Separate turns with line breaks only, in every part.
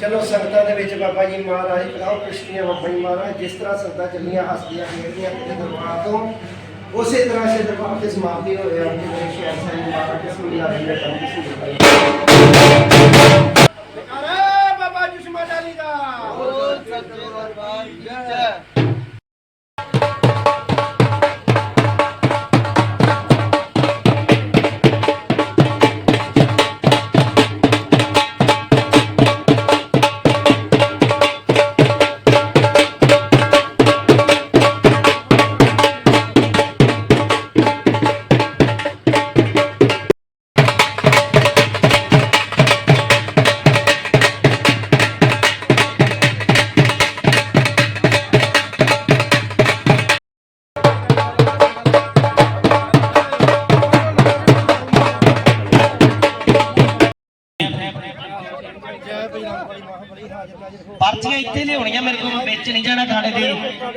ਚਲੋ ਸੰਗਤਾਂ ਦੇ ਵਿੱਚ ਬਾਬਾ ਜੀ ਮਹਾਰਾਜ, ਕਰਾਓ ਕਿਸ਼ਤੀਆਂ ਬਾਬਾ ਜੀ ਮਹਾਰਾਜ, ਜਿਸ ਤਰ੍ਹਾਂ ਸੰਗਤਾਂ ਚੱਲੀਆਂ, ਹੱਸਦੀਆਂ, ਖੇਡਦੀਆਂ ਆਪਣੇ ਦਰਬਾਰ ਤੋਂ, ਉਸੇ ਤਰ੍ਹਾਂ ਸੇ ਦਰਬਾਰ ਤੇ ਸਮਾਪਤੀ ਹੋਇਆ ਰਿਹਾ ਸ਼ਹਿਰ ਸਾਹਿਬ ਮਹਾਰਾਜ ਬਿਸਮਿਲ੍ਲਾਹ ਰਹਿਮਾਨ ਰਹੀਮ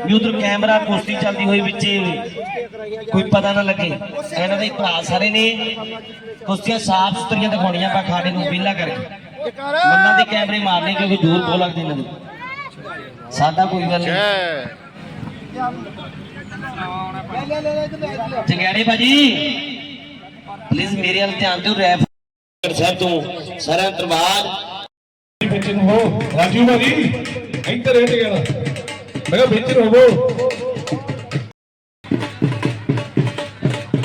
ਵੀ ਉਧਰ ਕੈਮਰਾ ਕੁਸ਼ਤੀ ਚੱਲਦੀ ਹੋਈ ਵਿੱਚ ਕੋਈ ਪਤਾ ਨਾ ਲੱਗੇ। ਇਹਨਾਂ ਦੇ ਭਰਾ ਸਾਰੇ ਨੇ ਕੁਸ਼ਤੀਆਂ ਸਾਫ਼ ਸੁਥਰੀਆਂ ਦਿਖਾਉਣੀਆਂ ਆਪਾਂ ਖਾਣੇ ਨੂੰ ਵਿਹਲਾ ਕਰਕੇ। ਮੰਨਾਂ ਦੇ ਕੈਮਰੇ ਮਾਰਨੇ ਕਿਉਂਕਿ ਦੂਰ ਬਹੁਤ ਲੱਗਦੇ ਇਹਨਾਂ ਦੇ। ਸਾਡਾ ਕੋਈ ਗੱਲ ਨਹੀਂ। ਚੰਗਿਆੜੇ ਭਾਜੀ ਪਲੀਜ਼ ਮੇਰੇ ਵੱਲ ਧਿਆਨ ਦਿਓ ਰੈਫ ਸਾਹਿਬ ਤੋਂ ਸਾਰਾ ਦਰਬਾਰ
ਵਿੱਚ ਨੂੰ ਹੋ। ਰਾਜੂ ਭਾਜੀ ਇੱਧਰ ਰਹਿ ਗਿਆ ਮੈਂ ਕਿਹਾ ਹੋਵੋ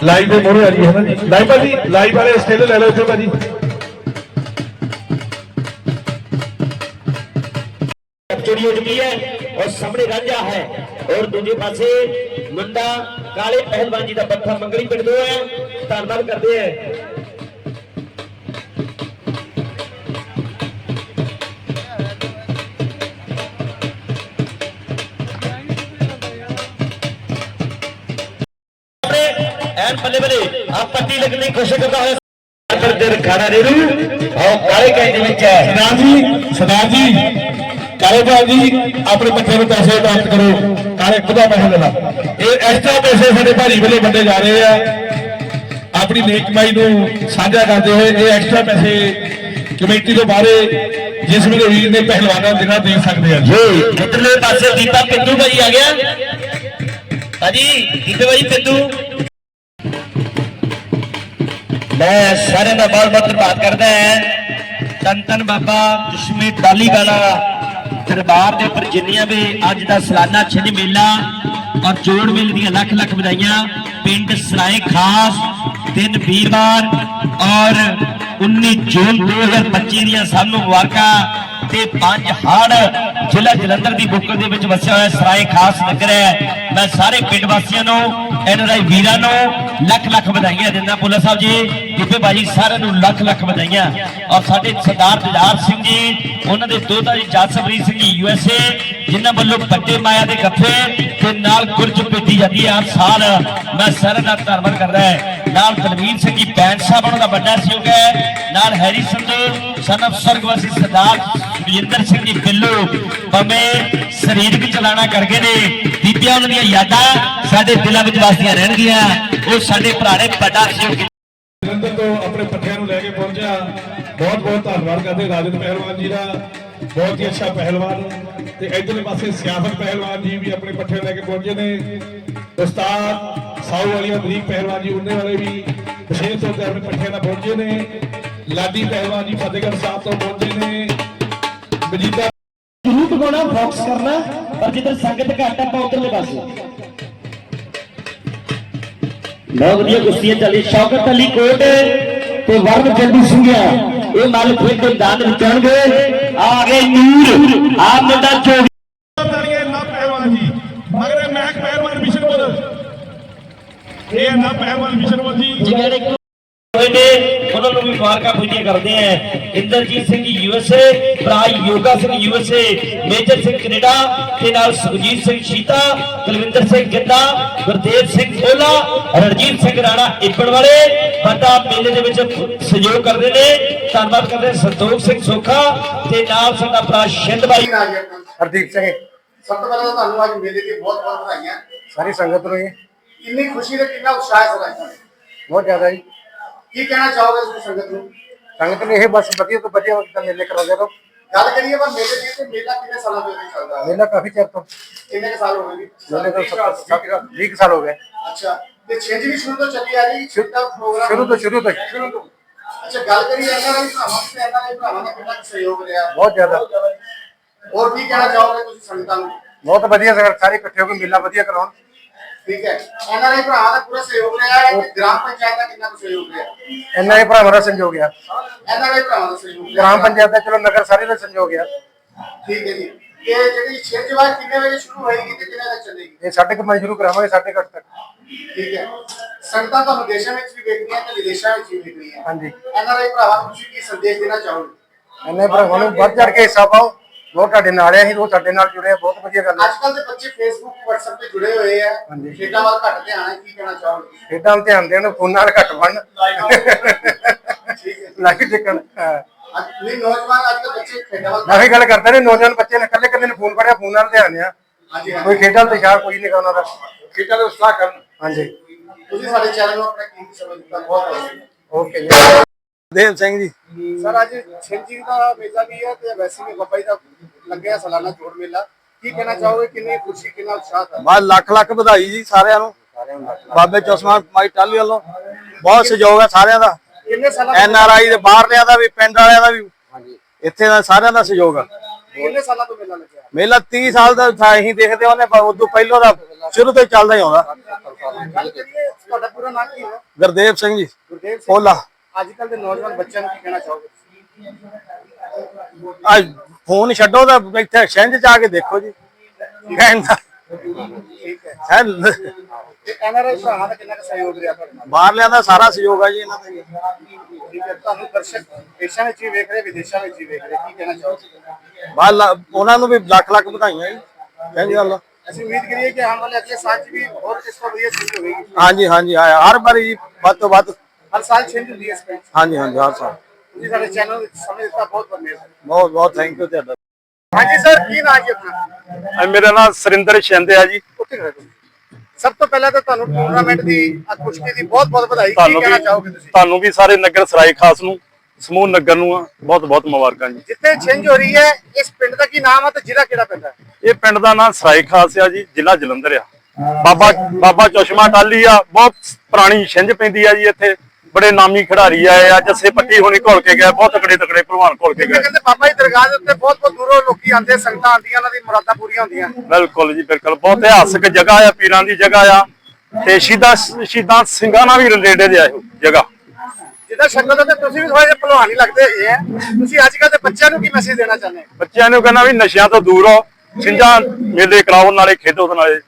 ਲਾਈਵ ਦੇ ਮੋਰੇ ਆ ਰਹੀ ਹੈ ਨਾ ਜੀ? ਲਾਈਵ ਭਾਜੀ ਲਾਈਵ ਵਾਲੇ ਸਟਿਲ ਲੈ ਲਓ ਇੱਥੇ ਭਾਜੀ।
ਚੋਰੀ ਹੋ ਚੁੱਕੀ ਹੈ? ਔਰ ਸਾਹਮਣੇ ਰਾਂਝਾ ਹੈ। ਔਰ ਦੂਜੇ ਪਾਸੇ ਮੁੰਡਾ ਕਾਲੇ ਪਹਿਲਵਾਨ ਜੀ ਦਾ ਬੱਠਾ ਮੰਗਲੀ ਪਿੰਡ ਤੋਂ ਹੈ। ਧੰਨਵਾਦ ਕਰਦੇ ਹੈ। ਦੀ ਦੇ ਦੇ ਦੇ
ਕਾਲੇ ਆਪਣੇ ਬੱਚੇ ਨੂੰ ਪੈਸੇ ਪ੍ਰਾਪਤ ਕਰੋ। ਕਾਲੇ ਖੁਦਾ ਪੈਸੇ ਦੇਣਾ। ਇਹ ਐਕਸਟਰਾ ਪੈਸੇ ਸਾਡੇ ਭਾਜੀ ਵੱਲੋਂ ਵੰਡੇ ਜਾ ਰਹੇ ਆ। ਆਪਣੀ ਨੇਕ ਕਮਾਈ ਨੂੰ ਸਾਂਝਾ ਕਰਦੇ ਹੋਏ ਇਹ ਐਕਸਟਰਾ ਪੈਸੇ ਕਮੇਟੀ ਤੋਂ ਬਾਹਰੇ ਜਿਸ ਵੇਲੇ ਵੀਰ ਨੇ ਪਹਿਲਵਾਨਾਂ ਨੂੰ ਦੇਣਾ ਦੇ ਸਕਦੇ ਆ।
ਜੀ ਇੱਧਰਲੇ ਪਾਸੇ ਦੀਪਾ ਪਿੰਦੂ ਭਾਈ ਆ ਗਿਆ। ਭਾਜੀ ਦੀਪੇ ਭਾਈ ਪਿੰਦੂ ਮੈਂ ਸਾਰਿਆਂ ਦਾ ਬਹੁਤ ਬਹੁਤ ਧੰਨਵਾਦ ਕਰਦਾ ਹਾਂ। ਤਨ ਬਾਬਾ ਦਸ਼ਮੀ ਡਾਲੀ ਗਾਲਾ ਦਰਬਾਰ ਦੇ ਉੱਪਰ ਜਿੰਨੀਆਂ ਵੀ ਅੱਜ ਦਾ ਸਾਲਾਨਾ ਛਿੰਝ ਮੇਲਾ ਔਰ ਜੋੜ ਮੇਲੇ ਦੀਆਂ ਲੱਖ ਲੱਖ ਵਧਾਈਆਂ, ਪਿੰਡ ਸਰਾਏ ਖਾਸ, ਦਿਨ ਵੀਰਵਾਰ ਔਰ 19 ਜੂਨ 2025 ਦੀਆਂ ਸਭ ਨੂੰ ਮੁਬਾਰਕਾਂ। ਤੇ ਪੰਜ ਹੜ ਜ਼ਿਲ੍ਹਾ ਜਲੰਧਰ ਦੀ ਬੁੱਕਲ ਦੇ ਵਿੱਚ ਵਸਿਆ ਹੋਇਆ ਸਰਾਏ ਖਾਸ ਨਗਰ ਹੈ। ਮੈਂ ਸਾਰੇ ਪਿੰਡ ਵਾਸੀਆਂ ਨੂੰ ਐਨਆਰਆਈ ਵੀਰਾਂ ਨੂੰ ਲੱਖ ਲੱਖ ਵਧਾਈਆਂ ਦਿੰਦਾ ਪੁੱਲਾ ਸਾਹਿਬ ਜੀ, ਜਿੱਥੇ ਬਾਜੀ ਸਾਰਿਆਂ ਨੂੰ ਲੱਖ ਲੱਖ ਵਧਾਈਆਂ। ਔਰ ਸਾਡੇ ਸਰਦਾਰ ਦਿਦਾਰ ਸਿੰਘ ਜੀ, ਉਹਨਾਂ ਦੇ ਦੋਤਾ ਜੀ ਜਸਪ੍ਰੀਤ ਸਿੰਘ ਜੀ ਯੂਐਸਏ ਜਿਨ੍ਹਾਂ ਵੱਲੋਂ ਵੱਡੇ ਮਾਇਆ ਦੇ ਗੱਫੇ ਤੇ ਨਾਲ ਗੁਰਜ ਭੇਜੀ ਜਾਂਦੀ ਹੈ ਹਰ ਸਾਲ। ਮੈਂ ਸਾਰਿਆਂ ਦਾ ਧੰਨਵਾਦ ਕਰਦਾ ਹੈ। ਨਾਲ ਤਲਵੀਰ ਸਿੰਘ ਜੀ ਬੈਂਡ ਸਾਹਿਬ, ਉਹਨਾਂ ਦਾ ਵੱਡਾ ਸਹਿਯੋਗ ਹੈ। ਨਾਲ ਹੈਰੀ ਸੰਧੂ ਸਨ of ਸਰਗਵਾਸੀ ਸਰਦਾਰ ਸੁਖਜਿੰਦਰ ਸਿੰਘ ਜੀ ਬਿੱਲੂ, ਭਾਵੇਂ ਸਰੀਰਕ ਚਲਾਣਾ ਕਰ ਨੇ, ਬੀਬੀਆਂ ਉਹਨਾਂ ਦੀਆਂ ਯਾਦਾਂ ਸਾਡੇ ਦਿਲਾਂ ਵਿੱਚ ਵਸਦੀਆਂ ਰਹਿਣਗੀਆਂ। ਉਹ ਸਾਡੇ ਭਰਾ ਨੇ ਵੱਡਾ ਸਹਿਯੋਗ
ਜਲੰਧਰ ਤੋਂ ਆਪਣੇ ਪੱਠਿਆਂ ਨੂੰ ਲੈ ਕੇ ਪਹੁੰਚਿਆ। ਬਹੁਤ ਬਹੁਤ ਧੰਨਵਾਦ ਕਰਦੇ ਰਾਜਨ ਪਹਿਲਵਾਨ ਜੀ ਦਾ। ਬਹੁਤ ਹੀ ਅੱਛਾ ਪਹਿਲਵਾਨ। ਤੇ ਇਧਰਲੇ ਪਾਸੇ ਸਿਆਸਤ ਪਹਿਲਵਾਨ ਜੀ ਵੀ ਆਪਣੇ ਪੱਠਿਆਂ ਲੈ ਕੇ ਪਹੁੰਚੇ ਨੇ। ਉਸਤਾਦ ਸਾਊ ਵਾਲੀ ਅਮਰੀਕ ਪਹਿਲਵਾਨ ਜੀ, ਉਹਨੇ ਵਾਲੇ ਵੀ ਵਿਸ਼ੇਸ਼ ਤੌਰ ਤੇ ਆਪਣੇ ਪੱਠਿਆਂ ਨਾਲ ਪਹੁੰਚੇ ਨੇ। ਲਾਡੀ ਪਹਿਲਵਾਨ ਜੀ ਫਤਿਹਗੜ੍ਹ ਸਾਹਿਬ ਤੋਂ ਪਹੁੰਚੇ ਨੇ। ਮਜੀਦਾ
ਜ਼ਰੂਰ ਦਿਖਾਉਣਾ ਫੋਕਸ ਕਰਨਾ, ਪਰ ਜਿੱਧਰ ਸੰਗਤ ਘੱਟ ਆਪਾਂ ਉਧਰਲੇ ਪਾਸੇ। ਬਹੁਤ ਵਧੀਆ ਕੁਸ਼ਤੀਆਂ ਚੱਲੀ, ਸ਼ੌਕਤ ਅਲੀ ਕੋਟ ਤੇ ਵਰਨ ਚੰਦੂ ਸਿੰਘਿਆ। ਇਹ ਮੱਲ ਫਿਰ ਦੇ ਦਾਨ ਵਿਚਣਗੇ ਆ ਗਏ ਨੂਰ, ਆ ਮੁੰਡਾ ਚੋਗ
ਤਾੜੀਆਂ ਨਾ ਪਹਿਲਵਾਨ ਜੀ ਮਗਰ ਮੈਂ ਪਹਿਲਵਾਨ ਮਿਸ਼ਨਪੁਰ ਇਹ ਨਾ ਪਹਿਲਵਾਨ ਮਿਸ਼ਨਪੁਰ ਜੀ
ਜਿਹੜੇ ਹੋਏ ਨੇ ਉਹਨਾਂ ਨੂੰ ਵੀ ਮੁਬਾਰਕਾਂ ਪੁੱਜੀਆਂ ਕਰਦੇ ਆ ਇੰਦਰਜੀਤ ਸਿੰਘ ਯੂਐਸਏ ਭਰਾ Yoga Singh USA Major Singh Canada ਤੇ ਨਾਲ ਸੁਖਜੀਤ ਸਿੰਘ ਸ਼ੀਤਾ ਕੁਲਵਿੰਦਰ ਸਿੰਘ ਗਿੱਦਾ ਗੁਰਦੇਵ ਸਿੰਘ ਓਲਾ ਰਣਜੀਤ ਸਿੰਘ ਰਾਣਾ ਇੱਪੜ ਵਾਲੇ ਵੱਡਾ ਮੇਲੇ ਦੇ ਵਿੱਚ ਸਹਿਯੋਗ ਕਰਦੇ ਨੇ। ਧੰਨਵਾਦ ਕਰਦੇ ਸੰਤੋਖ ਸਿੰਘ ਸੋਖਾ ਤੇ ਨਾਲ ਸਾਡਾ ਭਰਾ ਸ਼ਿੰਦ ਬਾਈ।
ਹਰਦੀਪ ਸਿੰਘ
ਸਭ ਤੋਂ ਪਹਿਲਾਂ ਤੁਹਾਨੂੰ ਅੱਜ ਮੇਲੇ ਦੀ ਬਹੁਤ ਬਹੁਤ ਵਧਾਈਆਂ
ਸਾਰੀ ਸੰਗਤ ਨੂੰ
ਕਿੰਨੀ ਖੁਸ਼ੀ ਤੇ ਕਿੰਨਾ ਉਤਸ਼ਾਹ ਹੈ ਸਦਾ
ਬਹੁਤ ਜ਼ਿਆਦਾ ਜੀ
ਕੀ ਕਹਿਣਾ ਚਾਹੋਗੇ ਤੁਸੀਂ ਸੰਗਤ ਨੂੰ
ਸੰਗਤ ਨੇ ਇਹ ਬਸ ਵਧੀਆ ਤੋਂ ਵਧੀਆ ਮੇਲੇ ਕਰਾਉਂਦੇ ਰਹੋ
ਗੱਲ ਕਰੀਏ ਆਪਾਂ ਮੇਲੇ ਦੀ ਤੇ ਮੇਲਾ ਕਿੰਨੇ ਸਾਲਾਂ ਤੋਂ ਇਹ ਚੱਲਦਾ ਹੈ
ਮੇਲਾ ਕਾਫੀ ਚਿਰ ਤੋਂ
ਕਿੰਨੇ ਕੁ ਸਾਲ ਹੋ ਗਏ ਜੀ
ਮੇਲੇ ਤੋਂ 20 ਸਾਲ ਹੋ ਗਏ
ਅੱਛਾ ਤੇ ਛਿੰਝ ਵੀ ਸ਼ੁਰੂ ਤੋਂ ਚੱਲੀ ਆ ਰਹੀ ਛਿੰਝ ਦਾ ਪ੍ਰੋਗਰਾਮ
ਸ਼ੁਰੂ ਤੋਂ ਸ਼ੁਰੂ ਤੋਂ
ਸ਼ੁਰੂ ਤੋਂ ਅੱਛਾ ਗੱਲ ਕਰੀਏ ਐਨਆਰਆਈ ਭਰਾਵਾਂ ਤੇ ਐਨਆਰਆਈ ਭਰਾਵਾਂ ਦਾ ਕਿੰਨਾ ਕੁ ਸਹਿਯੋਗ ਰਿਹਾ
ਬਹੁਤ ਜ਼ਿਆਦਾ
ਹੋਰ ਕੀ ਕਹਿਣਾ ਚਾਹੋਗੇ ਤੁਸੀਂ ਸੰਗਤਾਂ ਨੂੰ
ਬਹੁਤ ਵਧੀਆ ਸਰ ਸਾਰੇ ਇਕੱਠੇ ਹੋ ਕੇ ਮੇਲਾ ਵਧੀਆ ਕਰਾਉਣ
ਠੀਕ ਹੈ। ਐਨਆਰਆਈ ਭਰਾਵਾਂ ਦਾ ਪੂਰਾ ਸਹਿਯੋਗ ਰਿਹਾ ਹੈ ਤੇ ਗ੍ਰਾਮ ਪੰਚਾਇਤ ਦਾ ਕਿੰਨਾ ਕੁ ਸਹਿਯੋਗ ਰਿਹਾ?
ਇੰਨਾ ਹੀ ਭਰਾਵਾਂ ਦਾ ਸੰਯੋਗ ਆ।
ਐਨਆਰਆਈ ਭਰਾਵਾਂ ਦਾ ਸਹਿਯੋਗ ਰਿਹਾ।
ਗ੍ਰਾਮ ਪੰਚਾਇਤ ਦਾ ਚਲੋ ਨਗਰ ਸਾਰੇ ਦਾ ਸੰਯੋਗ ਆ।
ਠੀਕ ਹੈ ਜੀ। ਇਹ ਜਿਹੜੀ ਛਿੰਝ ਵਾਰ ਕਿੰਨੇ ਵਜੇ ਸ਼ੁਰੂ ਹੋਏਗੀ ਤੇ ਕਿੰਨੇ ਤੱਕ ਚੱਲੇਗੀ?
ਇਹ ਸਾਡੇ ਕੁ ਸ਼ੁਰੂ ਕਰਾਵਾਂਗੇ ਸਾਡੇ ਘੱਟ ਤੱਕ।
ਠੀਕ ਹੈ। ਸੰਗਤਾਂ ਤੁਹਾਨੂੰ ਦੇਸ਼ਾਂ ਵਿੱਚ ਵੀ ਵੇਖਦੀਆਂ ਤੇ ਵਿਦੇਸ਼ਾਂ ਵਿੱਚ ਵੀ ਵੇਖਦੀਆਂ
ਹਾਂਜੀ।
ਐਨਆਰਆਈ ਭਰਾਵਾਂ ਨੂੰ ਤੁਸੀਂ ਕੀ ਸੰਦੇਸ਼ ਦੇਣਾ ਚਾਹੋਗੇ?
ਇੰਨੇ ਭਰਾਵਾਂ ਨੂੰ ਵੱਧ ਚੜ ਕੇ ਹਿੱਸਾ ਪਾਓ। ਬਹੁਤ ਤੁਹਾਡੇ ਨਾਲ ਆ ਅਸੀਂ ਉਹ ਸਾਡੇ ਨਾਲ ਜੁੜੇ ਆ ਬਹੁਤ ਵਧੀਆ ਗੱਲ ਹੈ
ਅੱਜ ਕੱਲ ਦੇ ਬੱਚੇ ਫੇਸਬੁੱਕ WhatsApp ਤੇ ਜੁੜੇ ਹੋਏ ਆ।
ਹਾਂਜੀ।
ਖੇਡਾਂ ਵੱਲ ਘੱਟ ਧਿਆਨ ਹੈ ਕੀ ਕਹਿਣਾ ਚਾਹੋਗੇ?
ਖੇਡਾਂ ਵੱਲ ਧਿਆਨ ਦੇਣ ਫੋਨਾਂ ਨਾਲ ਘੱਟ ਬਣ
ਠੀਕ ਹੈ।
ਲੱਗ ਚੱਕਣ ਹਾਂ।
ਅੱਜ ਨਹੀਂ ਨੌਜਵਾਨ ਅੱਜ ਕੱਲ ਬੱਚੇ ਖੇਡਾਂ ਵੱਲ
ਮੈਂ ਵੀ ਗੱਲ ਕਰਦਾ ਨੇ ਨੌਜਵਾਨ ਬੱਚੇ ਨੇ ਇਕੱਲੇ ਇਕੱਲੇ ਨੇ ਫੋਨ ਫੜਿਆ ਫੋਨ ਨਾਲ ਧਿਆਨ ਆ।
ਹਾਂਜੀ
ਕੋਈ ਖੇਡਾਂ ਤੇ ਸ਼ਾਹ ਕੋਈ ਨਹੀਂ ਗਾ ਉਹਨਾਂ ਦਾ। ਖੇਡਾਂ ਦੇ ਉਤਸ਼ਾਹ ਕਰਨ। ਹਾਂਜੀ।
ਤੁਸੀਂ ਸਾਡੇ ਚੈਨਲ ਨੂੰ ਆਪਣਾ ਕੀਮਤੀ ਸਮਾਂ ਦਿੱਤਾ ਬਹੁਤ ਬਹੁਤ
ਓਕੇ ਜੀ।
ਦੇਵ ਸਿੰਘ ਜੀ।
ਸਰ ਅੱਜ ਛਿੰਜੀ ਦਾ ਮੇਲਾ ਵੀ ਹੈ ਤੇ ਵੈਸੇ ਵੀ ਬੱਬਾ ਜੀ ਦਾ ਲੱਗਿਆ ਸਾਲਾਨਾ ਜੋੜ ਮੇਲਾ। ਕੀ ਕਹਿਣਾ ਚਾਹੋਗੇ? ਕਿੰਨੀ ਖੁਸ਼ੀ ਕਿੰਨਾ ਉਤਸ਼ਾਹ ਹੈ
ਬਸ ਲੱਖ ਲੱਖ ਵਧਾਈ ਜੀ ਸਾਰਿਆਂ ਨੂੰ। ਬਾਬੇ ਚੌਸਮਾ ਮਾਈ ਟਾਲੀ ਵੱਲੋਂ। ਬਹੁਤ ਸਹਿਯੋਗ ਹੈ ਸਾਰਿਆਂ ਦਾ।
ਕਿੰਨੇ ਸਾਲਾਂ
ਐਨ ਆਰ ਆਈ ਦੇ ਬਾਹਰਲਿਆਂ ਦਾ ਵੀ ਪਿੰਡ ਵਾਲਿਆਂ ਦਾ ਵੀ। ਇੱਥੇ ਦਾ ਸਾਰਿਆਂ ਦਾ ਸਹਿਯੋਗ ਆ।
ਕਿੰਨੇ ਸਾਲਾਂ ਤੋਂ ਮੇਲਾ ਲੱਗਿਆ?
ਮੇਲਾ 30 ਸਾਲ ਦਾ ਥਾ ਅਸੀਂ ਦੇਖਦੇ ਉਹਨੇ ਪਰ ਉਦੋਂ ਪਹਿਲਾਂ ਦਾ ਸ਼ੁਰੂ ਤੋਂ ਹੀ ਚੱਲਦਾ ਹੀ ਆਉਂਦਾ।
ਗੱਲ ਕਰੀਏ ਤੁਹਾਡਾ ਪੂਰਾ ਨਾਮ ਕੀ ਹੈ?
ਗੁਰਦੇਵ ਸਿੰਘ ਜੀ।
ਗੁਰਦੇਵ ਸਿੰਘ।
ਪੋਲਾ
ਅੱਜ ਕੱਲ ਦੇ ਨੌਜਵਾਨ ਬੱਚਿਆਂ ਨੂੰ ਕੀ ਕਹਿਣਾ ਚਾਹੋਗੇ?
ਅੱਜ ਫੋਨ ਛੱਡੋ ਤਾਂ ਇੱਥੇ ਛਿੰਝ ਚ ਆ ਕੇ ਦੇਖੋ ਜੀ। ਕਹਿੰਦਾ
ਠੀਕ ਹੈ
ਹੈ
ਤੇ ਐਨਆਰਆਈ ਭਰਾਵਾਂ ਦਾ ਕਿੰਨਾ ਕੁ ਸਹਿਯੋਗ ਰਿਹਾ ਨਾਲ?
ਬਾਹਰਲਿਆਂ ਦਾ ਸਾਰਾ ਸਹਿਯੋਗ ਆ ਜੀ ਇਹਨਾਂ ਦਾ।
ਠੀਕ ਹੈ ਤੁਹਾਨੂੰ ਦਰਸ਼ਕ ਦੇਸ਼ਾਂ ਵਿੱਚ ਵੀ ਵੇਖ ਰਹੇ ਵਿਦੇਸ਼ਾਂ ਵਿੱਚ ਵੀ ਵੇਖ ਰਹੇ ਕੀ ਕਹਿਣਾ ਚਾਹੋਗੇ?
ਬਾਹਰ ਉਹਨਾਂ ਨੂੰ ਵੀ ਲੱਖ ਲੱਖ ਵਧਾਈਆਂ ਜੀ। ਕਹਿੰਦੀ ਗੱਲ
ਅਸੀਂ ਉਮੀਦ ਕਰੀਏ ਕਿ ਆਉਣ ਵਾਲੇ ਅਗਲੇ ਸਾਲ 'ਚ ਵੀ ਹੋਰ ਇਸ ਤੋਂ ਵਧੀਆ ਚੀਜ਼ ਹੋਵੇਗੀ।
ਹਾਂਜੀ ਹਾਂਜੀ ਹਰ ਵਾਰੀ ਜੀ ਵੱਧ ਤੋਂ ਵੱਧ।
ਹਰ ਸਾਲ ਚੇਂਜ ਹੁੰਦੀ ਹੈ
ਹਾਂਜੀ ਹਾਂਜੀ ਹਰ ਸਾਲ।
ਤੁਸੀਂ ਸਾਡੇ ਚੈਨਲ ਵਿੱਚ ਸਮੇਂ ਦਿੱਤਾ ਬਹੁਤ ਬਹੁਤ ਮਿਹਰਬਾਨੀ।
ਬਹੁਤ ਬਹੁਤ ਥੈਂਕ ਯੂ ਤੁਹਾਡਾ।
ਹਾਂਜੀ ਸਰ ਕੀ ਨਾਮ ਜੀ ਆਪਣਾ?
ਮੇਰਾ ਨਾਮ ਸੁਰਿੰਦਰ ਸ਼ਿੰਦੇ ਆ ਜੀ।
ਉੱਥੇ ਖੜੇ ਹੋ। ਸਭ ਤੋਂ ਪਹਿਲਾਂ ਤਾਂ ਤੁਹਾਨੂੰ ਟੂਰਨਾਮੈਂਟ ਦੀ ਅੱਜ ਕੁਸ਼ਤੀ ਦੀ ਬਹੁਤ ਬਹੁਤ ਵਧਾਈ। ਕੀ
ਤੁਹਾਨੂੰ
ਕਹਿਣਾ
ਵੀ
ਚਾਹੋਗੇ ਤੁਸੀਂ?
ਤੁਹਾਨੂੰ ਵੀ ਸਾਰੇ ਨਗਰ ਸਰਾਏ ਖਾਸ ਨੂੰ ਸਮੂਹ ਨਗਰ ਨੂੰ ਬਹੁਤ ਬਹੁਤ ਮੁਬਾਰਕਾਂ ਜੀ।
ਜਿੱਥੇ ਹੋ ਰਹੀ ਹੈ ਇਸ ਪਿੰਡ ਦਾ ਕੀ ਨਾਮ ਹੈ ਤੇ ਜ਼ਿਲ੍ਹਾ ਕਿਹੜਾ ਪੈਂਦਾ ਹੈ?
ਇਹ ਪਿੰਡ ਦਾ ਨਾਮ ਸਰਾਏ ਖਾਸ ਆ ਜੀ ਜ਼ਿਲ੍ਹਾ ਜਲੰਧਰ ਆ। ਬਾਬਾ ਬਾਬਾ ਚਸ਼ਮਾ ਟਾਲੀ ਆ ਬਹੁਤ ਪੁਰਾਣੀ ਛਿੰਝ ਪੈਂਦੀ ਆ ਜੀ ਇੱਥੇ। ਬੜੇ ਨਾਮੀ ਖਿਡਾਰੀ ਆਏ ਆ ਜੱਸੇ ਪੱਟੀ ਹੁਣੀ ਘੁਲ ਕੇ ਗਏ ਬਹੁਤ ਤਕੜੇ ਤਕੜੇ ਭਲਵਾਨ ਘੁਲ ਕੇ ਗਏ।
ਕਹਿੰਦੇ ਬਾਬਾ ਜੀ ਦਰਗਾਹ ਦੇ ਉੱਤੇ ਬਹੁਤ ਬਹੁਤ ਦੂਰੋਂ ਲੋਕੀ ਆਉਂਦੇ ਸੰਗਤਾਂ ਆਉਂਦੀਆਂ ਉਹਨਾਂ ਦੀ ਮੁਰਾਦਾਂ ਪੂਰੀਆਂ ਹੁੰਦੀਆਂ।
ਬਿਲਕੁਲ ਜੀ ਬਿਲਕੁਲ। ਬਹੁਤ ਇਤਿਹਾਸਕ ਜਗ੍ਹਾ ਆ ਪੀਰਾਂ ਦੀ ਜਗ੍ਹਾ ਆ। ਤੇ ਸ਼ਹੀਦਾਂ ਸ਼ਹੀਦਾਂ ਸਿੰਘਾਂ ਨਾਲ ਵੀ ਰਿਲੇਟਡ ਆ ਇਹ ਜਗ੍ਹਾ।
ਜਿੱਦਾਂ ਸ਼ਕਲ ਤੇ ਤੁਸੀਂ ਵੀ ਥੋੜੇ ਜਿਹੇ ਭਲਵਾਨ ਹੀ ਲੱਗਦੇ ਹੈਗੇ ਆ। ਤੁਸੀਂ ਅੱਜ ਕੱਲ੍ਹ ਦੇ ਬੱਚਿਆਂ ਨੂੰ ਕੀ ਮੈਸੇਜ ਦੇਣਾ ਚਾਹੁੰਦੇ ਹੋ?
ਬੱਚਿਆਂ ਨੂੰ ਕਹਿੰਦਾ ਵੀ ਨਸ਼ਿਆਂ ਤੋਂ ਦੂਰ ਰਹੋ। ਛਿੰਝਾਂ ਮੇਲੇ ਕਰਾਓ ਨਾਲੇ ਖੇਡੋ ਨਾਲੇ।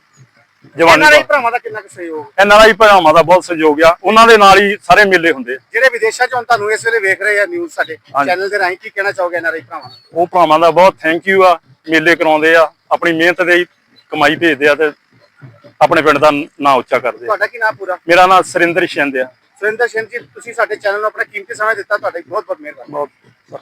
ਜਵਾਨੀ
ਇਹਨਾਂ ਦੇ
ਪਾਓ।
ਭਰਾਵਾਂ ਦਾ ਕਿੰਨਾ ਕੁ ਸਹਿਯੋਗ?
ਐਨਆਰਆਈ ਭਰਾਵਾਂ ਦਾ ਬਹੁਤ ਸਹਿਯੋਗ ਆ। ਉਹਨਾਂ ਦੇ ਨਾਲ ਹੀ ਸਾਰੇ ਮੇਲੇ ਹੁੰਦੇ ਆ।
ਜਿਹੜੇ ਵਿਦੇਸ਼ਾਂ 'ਚ ਹੁਣ ਤੁਹਾਨੂੰ ਇਸ ਵੇਲੇ ਵੇਖ ਰਹੇ ਆ ਨਿਊਜ਼ ਸਾਡੇ
ਹਾਂਜੀ।
ਚੈਨਲ ਦੇ ਰਾਹੀਂ ਕੀ ਕਹਿਣਾ ਚਾਹੋਗੇ ਐਨਆਰਆਈ ਭਰਾਵਾਂ ਨੂੰ?
ਉਹ ਭਰਾਵਾਂ ਦਾ ਬਹੁਤ ਥੈਂਕ ਯੂ ਆ। ਮੇਲੇ ਕਰਾਉਂਦੇ ਆ ਆਪਣੀ ਮਿਹਨਤ ਦੇ ਹੀ ਕਮਾਈ ਭੇਜਦੇ ਆ ਤੇ ਆਪਣੇ ਪਿੰਡ ਦਾ ਨਾਂ ਉੱਚਾ ਕਰਦੇ ਆ।
ਤੁਹਾਡਾ ਕੀ ਨਾਮ ਪੂਰਾ?
ਮੇਰਾ ਨਾਮ ਸੁਰਿੰਦਰ ਸ਼ਿੰਦ ਆ।
ਸੁਰਿੰਦਰ ਸਿੰਘ ਜੀ ਤੁਸੀਂ ਸਾਡੇ ਚੈਨਲ ਨੂੰ ਆਪਣਾ ਕੀਮਤੀ ਸਮਾਂ ਦਿੱਤਾ ਤੁਹਾਡਾ ਬਹੁਤ ਬਹੁਤ ਮਿਹਰਬਾਨੀ।
ਬਹੁਤ